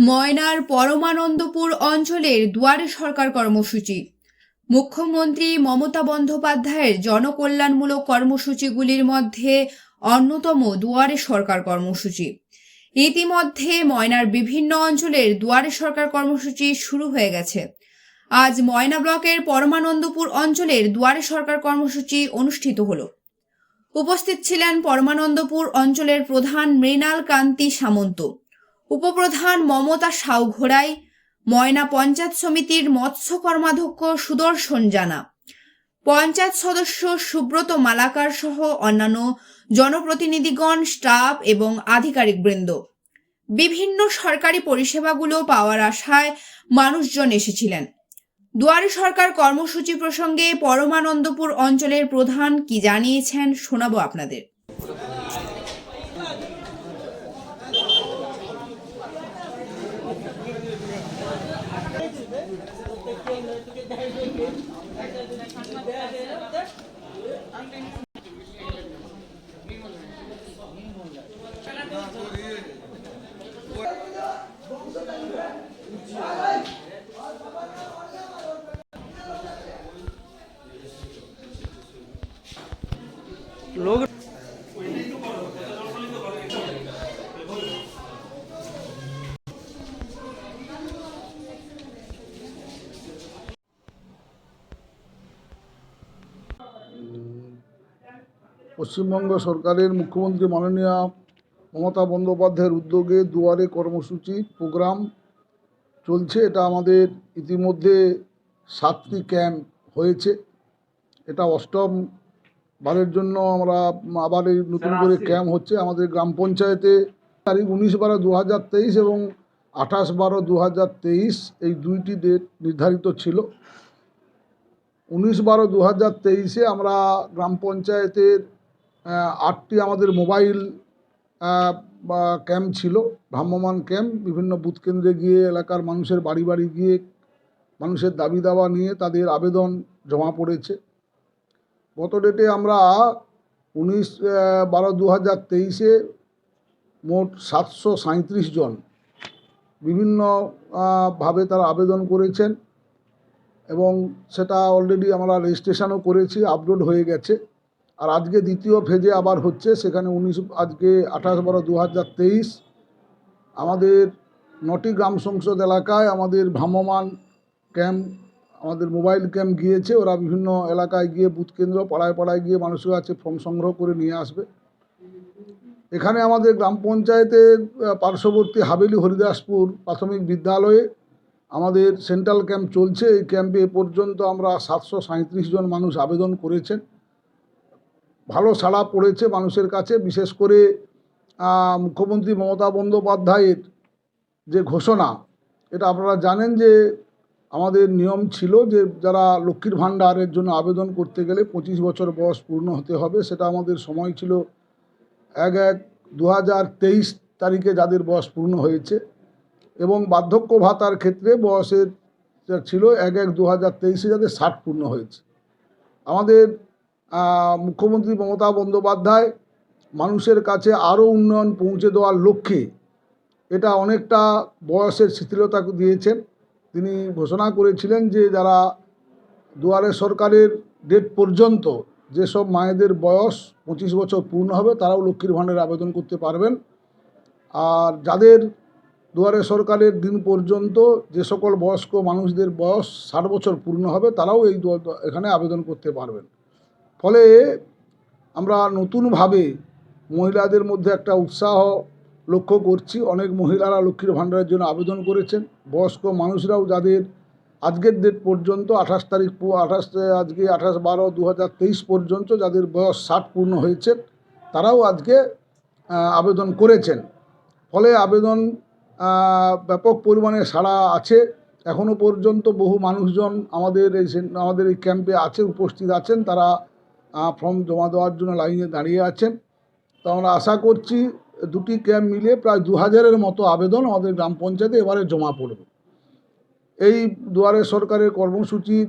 ময়নার পরমানন্দপুর অঞ্চলের দুয়ারে সরকার কর্মসূচি। মুখ্যমন্ত্রী মমতা বন্দ্যোপাধ্যায়ের জনকল্যাণমূলক কর্মসূচিগুলির মধ্যে অন্যতম দুয়ারে সরকার কর্মসূচি। ইতিমধ্যে ময়নার বিভিন্ন অঞ্চলের দুয়ারে সরকার কর্মসূচি শুরু হয়ে গেছে। আজ ময়না ব্লকের পরমানন্দপুর অঞ্চলের দুয়ারে সরকার কর্মসূচি অনুষ্ঠিত হল। উপস্থিত ছিলেন পরমানন্দপুর অঞ্চলের প্রধান মৃণাল কান্তি সামন্ত। উপপ্রধান মমতা সাউঘোড়াই ময়না পঞ্চায়েত সমিতির মৎস্য কর্মাধ্যক্ষ সুদর্শন জানা। পঞ্চায়েত সদস্য সুব্রত মালাকার সহ অন্যান্য জনপ্রতিনিধিগণ, স্টাফ এবং আধিকারিকবৃন্দ। বিভিন্ন সরকারি পরিষেবাগুলো পাওয়ার আশায় মানুষজন এসেছিলেন। দুয়ারে সরকার কর্মসূচি প্রসঙ্গে পরমানন্দপুর অঞ্চলের প্রধান কি জানিয়েছেন শোনাবো আপনাদের। लोग পশ্চিমবঙ্গ সরকারের মুখ্যমন্ত্রী মাননীয় মমতা বন্দ্যোপাধ্যায়ের উদ্যোগে দুয়ারে কর্মসূচি প্রোগ্রাম চলছে। এটা আমাদের ইতিমধ্যে সাতটি ক্যাম্প হয়েছে। এটা অষ্টম বারের জন্য আমরা আবার এই নতুন করে ক্যাম্প হচ্ছে। আমাদের গ্রাম পঞ্চায়েতে তারিখ উনিশ বারো দু হাজার তেইশ এবং আঠাশ বারো দু হাজার তেইশ এই দুইটি ডেট নির্ধারিত ছিল। উনিশ বারো দু হাজার তেইশে আমরা গ্রাম পঞ্চায়েতের আটটি আমাদের মোবাইল ক্যাম্প ছিল ভ্রাম্যমান ক্যাম্প বিভিন্ন বুথ কেন্দ্রে গিয়ে এলাকার মানুষের বাড়ি বাড়ি গিয়ে মানুষের দাবি দাওয়া নিয়ে তাদের আবেদন জমা পড়েছে। গত ডেটে আমরা উনিশ বারো দু হাজার তেইশে মোট সাতশো সাঁত্রিশ জন বিভিন্ন আহ, ভাবে তারা আবেদন করেছেন এবং সেটা অলরেডি আমরা রেজিস্ট্রেশনও করেছি আপলোড হয়ে গেছে। আর আজকে দ্বিতীয় ফেজে আবার হচ্ছে, সেখানে উনিশ, আজকে আঠাশ বারো দু আমাদের নটি গ্রাম সংসদ এলাকায় আমাদের ভ্রাম্যমান ক্যাম্প, আমাদের মোবাইল ক্যাম্প গিয়েছে। ওরা বিভিন্ন এলাকায় গিয়ে বুথ কেন্দ্র, পাড়ায় পাড়ায় গিয়ে মানুষের কাছে ফর্ম সংগ্রহ করে নিয়ে আসবে। এখানে আমাদের গ্রাম পঞ্চায়েতের পার্শ্ববর্তী হাবেলি হরিদাসপুর প্রাথমিক বিদ্যালয়ে আমাদের সেন্ট্রাল ক্যাম্প চলছে। এই ক্যাম্পে এ পর্যন্ত আমরা সাতশো জন মানুষ আবেদন করেছেন। ভালো সাড়া পড়েছে মানুষের কাছে, বিশেষ করে মুখ্যমন্ত্রী মমতা বন্দ্যোপাধ্যায়ের যে ঘোষণা, এটা আপনারা জানেন যে আমাদের নিয়ম ছিল যে যারা লক্ষ্মীর ভাণ্ডারের জন্য আবেদন করতে গেলে পঁচিশ বছর বয়স পূর্ণ হতে হবে। সেটা আমাদের সময় ছিল এক এক দু তারিখে যাদের বয়স পূর্ণ হয়েছে এবং বার্ধক্য ভাতার ক্ষেত্রে বয়সের ছিল এক এক দু হাজার তেইশে যাদের ষাট পূর্ণ হয়েছে। আমাদের মুখ্যমন্ত্রী মমতা বন্দ্যোপাধ্যায় মানুষের কাছে আরও উন্নয়ন পৌঁছে দেওয়ার লক্ষ্যে এটা অনেকটা বয়সের শিথিলতা দিয়েছেন। তিনি ঘোষণা করেছিলেন যে যারা দুয়ারে সরকারের ডেট পর্যন্ত যেসব মায়েদের বয়স পঁচিশ বছর পূর্ণ হবে, তারাও লক্ষ্মীর ভাণ্ডারে আবেদন করতে পারবেন। আর যাদের দুয়ারে সরকারের দিন পর্যন্ত যে সকল বয়স্ক মানুষদের বয়স ষাট বছর পূর্ণ হবে, তারাও এই এখানে আবেদন করতে পারবেন। ফলে আমরা নতুনভাবে মহিলাদের মধ্যে একটা উৎসাহ লক্ষ্য করছি। অনেক মহিলারা লক্ষ্মীর ভাণ্ডারের জন্য আবেদন করেছেন। বয়স্ক মানুষরাও যাদের আজকের ডেট পর্যন্ত আঠাশ তারিখ আঠাশ, আজকে আঠাশ বারো দু পর্যন্ত যাদের বয়স ষাট পূর্ণ হয়েছে, তারাও আজকে আবেদন করেছেন। ফলে আবেদন ব্যাপক পরিমাণে সাড়া আছে। এখনও পর্যন্ত বহু মানুষজন আমাদের এই আমাদের এই ক্যাম্পে আছে, উপস্থিত আছেন। তারা ফর্ম জমা দেওয়ার জন্য লাইনে দাঁড়িয়ে আছেন। তো আমরা আশা করছি দুটি ক্যাম্প মিলে প্রায় দু হাজারের মতো আবেদন আমাদের গ্রাম পঞ্চায়েতে এবারে জমা পড়বে। এই দুয়ারে সরকারের কর্মসূচির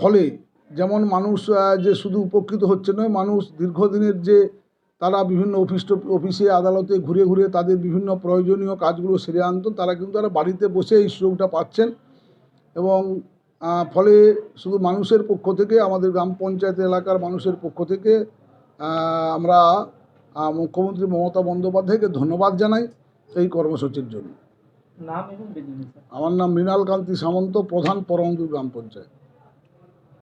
ফলে যেমন মানুষ যে শুধু উপকৃত হচ্ছে নয়, মানুষ দীর্ঘদিনের যে তারা বিভিন্ন অফিস, অফিসে, আদালতে ঘুরে ঘুরে তাদের বিভিন্ন প্রয়োজনীয় কাজগুলো সেরে আনতো তারা কিন্তু তারা বাড়িতে বসে এই সুযোগটা পাচ্ছেন। এবং ফলে শুধু মানুষের পক্ষ থেকে আমাদের গ্রাম পঞ্চায়েত এলাকার মানুষের পক্ষ থেকে আমরা মুখ্যমন্ত্রী মমতা বন্দ্যোপাধ্যায়কে ধন্যবাদ জানাই এই কর্মসূচির জন্য। আমার নাম মৃণাল কান্তি সামন্ত প্রধান পরমদুর গ্রাম পঞ্চায়েত।